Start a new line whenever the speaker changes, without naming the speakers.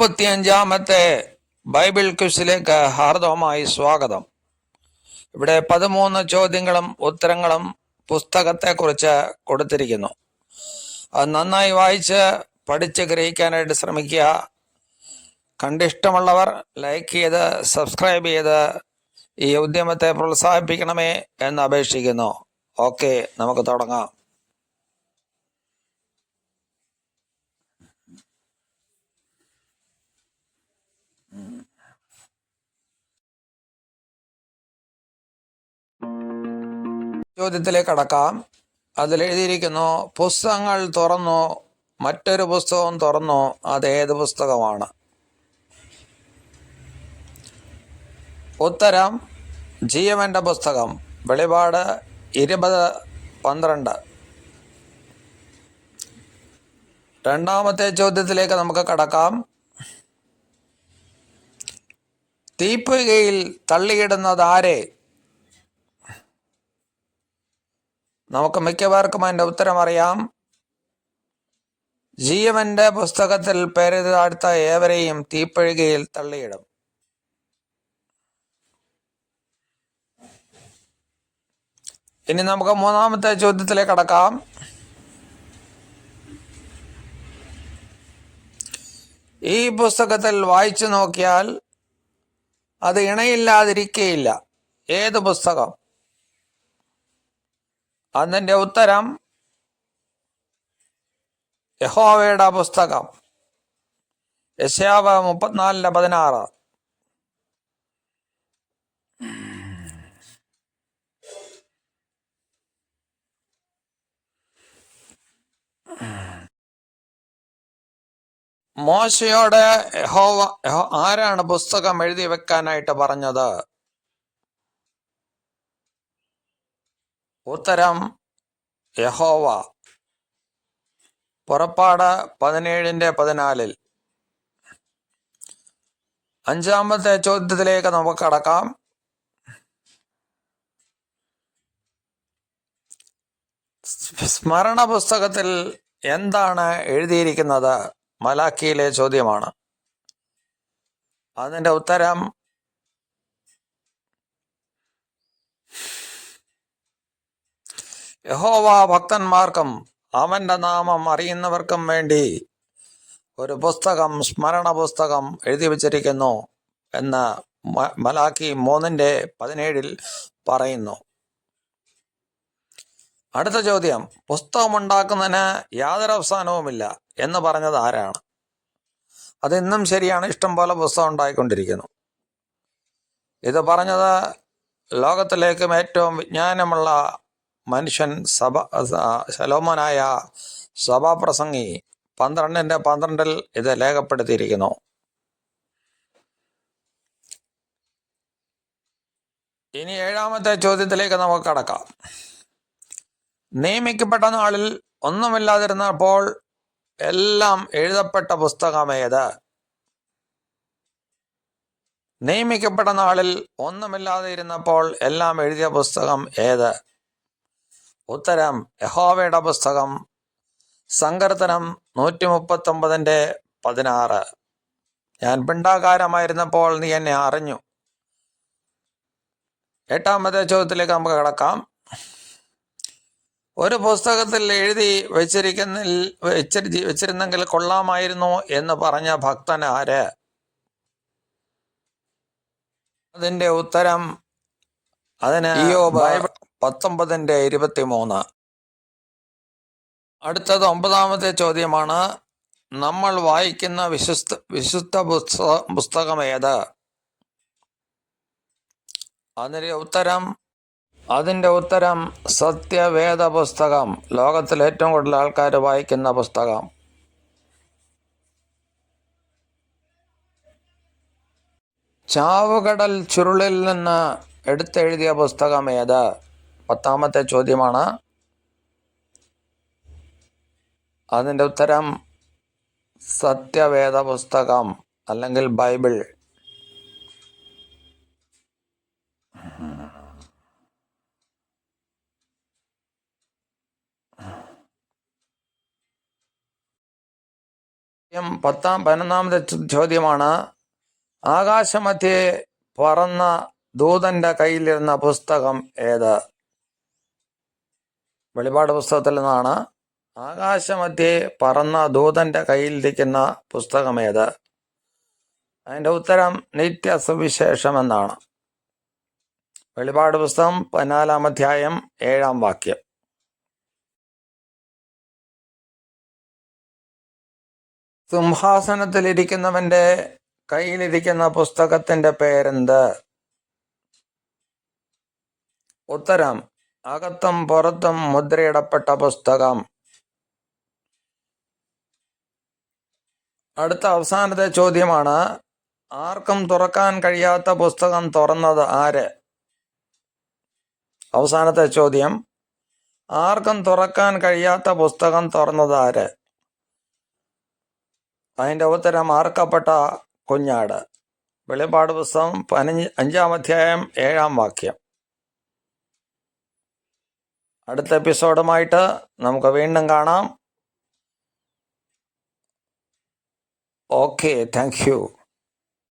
മുപ്പത്തിയഞ്ചാമത്തെ Bible ക്വിസിലേക്ക് ഹാർദവമായി സ്വാഗതം. ഇവിടെ പതിമൂന്ന് ചോദ്യങ്ങളും ഉത്തരങ്ങളും പുസ്തകത്തെക്കുറിച്ച് കൊടുത്തിരിക്കുന്നു. അത് നന്നായി വായിച്ച് പഠിച്ച് ഗ്രഹിക്കാനായിട്ട് ശ്രമിക്കുക. കണ്ടിഷ്ടമുള്ളവർ ലൈക്ക് ചെയ്ത് സബ്സ്ക്രൈബ് ചെയ്ത് ഈ ഉദ്യമത്തെ പ്രോത്സാഹിപ്പിക്കണമേ എന്ന് അപേക്ഷിക്കുന്നു. ഓക്കെ നമുക്ക് തുടങ്ങാം. ചോദ്യത്തിലേക്ക് കടക്കാം. അതിലെഴുതിയിരിക്കുന്നു പുസ്തകങ്ങൾ തുറന്നു മറ്റൊരു പുസ്തകം തുറന്നു അതേത് പുസ്തകമാണ്? ഉത്തരം ജീവന്റെ പുസ്തകം. വെളിപാട് ഇരുപത് പന്ത്രണ്ട്. രണ്ടാമത്തെ ചോദ്യത്തിലേക്ക് നമുക്ക് കടക്കാം. തീപ്പുകയിൽ തള്ളിയിടുന്നത് ആരെ നമുക്ക് മിക്കവാർക്കും അതിന്റെ ഉത്തരം അറിയാം ജീവന്റെ പുസ്തകത്തിൽ പേര് താഴ്ത്ത ഏവരെയും തീപ്പഴുകയിൽ തള്ളിയിടും. ഇനി നമുക്ക് മൂന്നാമത്തെ ചോദ്യത്തിലേക്ക് കടക്കാം. ഈ പുസ്തകത്തിൽ വായിച്ചു നോക്കിയാൽ അത് ഇണയില്ലാതിരിക്കുകയില്ല ഏത് പുസ്തകം? അതിന്റെ ഉത്തരം? യഹോവയുടെ പുസ്തകം. യശാവ് മുപ്പത്തിനാലിന്റെ പതിനാറ്. മോശയോട് യഹോവ യഹോ- ആരാണ് പുസ്തകം എഴുതി വെക്കാനായിട്ട് പറഞ്ഞത്? ഉത്തരം യഹോവ. പുറപ്പാട് പതിനേഴിന്റെ പതിനാലിൽ. അഞ്ചാമത്തെ ചോദ്യത്തിലേക്ക് നമുക്ക് കടക്കാം. സ്മരണ പുസ്തകത്തിൽ എന്താണ് എഴുതിയിരിക്കുന്നത്? മലാക്കിയിലെ ചോദ്യമാണ്. അതിന്റെ ഉത്തരം യഹോവ ഭക്തന്മാർക്കും അവന്റെ നാമം അറിയുന്നവർക്കും വേണ്ടി ഒരു പുസ്തകം സ്മരണ പുസ്തകം എഴുതി വച്ചിരിക്കുന്നു എന്ന് മലാക്കി മൂന്നിന്റെ പതിനേഴിൽ പറയുന്നു. അടുത്ത ചോദ്യം പുസ്തകം ഉണ്ടാക്കുന്നതിന് യാതൊരു അവസാനവുമില്ല എന്ന് പറഞ്ഞത് ആരാണ്? അത് ഇന്നും ശരിയാണ് ഇഷ്ടം പോലെ പുസ്തകം ഉണ്ടായിക്കൊണ്ടിരിക്കുന്നു. ഇത് പറഞ്ഞത് ലോകത്തിലേക്കും ഏറ്റവും വിജ്ഞാനമുള്ള മനുഷ്യൻ സഭ ശലോമനായ സഭാപ്രസംഗി പന്ത്രണ്ടിന്റെ പന്ത്രണ്ടിൽ ഇത് രേഖപ്പെടുത്തിയിരിക്കുന്നു ഇനി ഏഴാമത്തെ ചോദ്യത്തിലേക്ക് നമുക്ക് കടക്കാം. നിയമിക്കപ്പെട്ട നാളിൽ ഒന്നുമില്ലാതിരുന്നപ്പോൾ എല്ലാം എഴുതപ്പെട്ട പുസ്തകമേത് നിയമിക്കപ്പെട്ട നാളിൽ ഒന്നുമില്ലാതെ ഇരുന്നപ്പോൾ എല്ലാം എഴുതിയ പുസ്തകം ഏത്? ഉത്തരം യഹോവയുടെ പുസ്തകം. സങ്കീർത്തനം നൂറ്റി മുപ്പത്തൊമ്പതിന്റെ പതിനാറ്. ഞാൻ പിണ്ടാകാരമായിരുന്നപ്പോൾ നീ എന്നെ അറിഞ്ഞു. എട്ടാമത്തെ ചോദ്യത്തിലേക്ക് നമുക്ക് കിടക്കാം. ഒരു പുസ്തകത്തിൽ എഴുതി വെച്ചിരിക്കുന്ന വെച്ചിരി വെച്ചിരുന്നെങ്കിൽ കൊള്ളാമായിരുന്നു എന്ന് പറഞ്ഞ ഭക്തൻ ആര്? അതിന്റെ ഉത്തരം അതിന് ബൈബിൾ പത്തൊമ്പതിന്റെ ഇരുപത്തിമൂന്ന്. അടുത്തത് ഒമ്പതാമത്തെ ചോദ്യമാണ് നമ്മൾ വായിക്കുന്ന വിശുദ്ധ വിശുദ്ധ പുസ്തക പുസ്തകം ഏത്? അതിന്റെ ഉത്തരം അതിന്റെ ഉത്തരം സത്യവേദ പുസ്തകം ലോകത്തിൽ ഏറ്റവും കൂടുതൽ ആൾക്കാർ വായിക്കുന്ന പുസ്തകം. ചാവുകടൽ ചുരുളിൽ നിന്ന് എടുത്തെഴുതിയ പുസ്തകം ഏത്? പത്താമത്തെ ചോദ്യമാണ്. അതിന്റെ ഉത്തരം സത്യവേദ പുസ്തകം അല്ലെങ്കിൽ ബൈബിൾ. പത്താം പതിനൊന്നാമത്തെ ചോദ്യമാണ്. ആകാശമധ്യേ പറന്ന ദൂതന്റെ കയ്യിലിരുന്ന പുസ്തകം ഏത്? വെളിപാട് പുസ്തകത്തിൽ നിന്നാണ് ആകാശമധ്യേ പറന്ന ദൂതന്റെ കയ്യിലിരിക്കുന്ന പുസ്തകമേത് അതിന്റെ ഉത്തരം നിത്യസുവിശേഷം എന്നാണ്. വെളിപാട് പുസ്തകം പതിനാലാം അധ്യായം ഏഴാം വാക്യം. സിംഹാസനത്തിലിരിക്കുന്നവന്റെ കയ്യിലിരിക്കുന്ന പുസ്തകത്തിന്റെ പേരെന്ത്? ഉത്തരം അകത്തും പുറത്തും മുദ്രയിടപ്പെട്ട പുസ്തകം. അടുത്ത അവസാനത്തെ ചോദ്യമാണ് ആർക്കും തുറക്കാൻ കഴിയാത്ത പുസ്തകം തുറന്നത് ആര്? അവസാനത്തെ ചോദ്യം ആർക്കും തുറക്കാൻ കഴിയാത്ത പുസ്തകം തുറന്നത് ആര്? അതിന്റെ ഉത്തരം ആർക്കപ്പെട്ട കുഞ്ഞാട്. വെളിപാട് പുസ്തകം പതിനഞ്ച് അഞ്ചാം അധ്യായം ഏഴാം വാക്യം. അടുത്ത എപ്പിസോഡുമായിട്ട് നമുക്ക് വീണ്ടും കാണാം. Okay thank you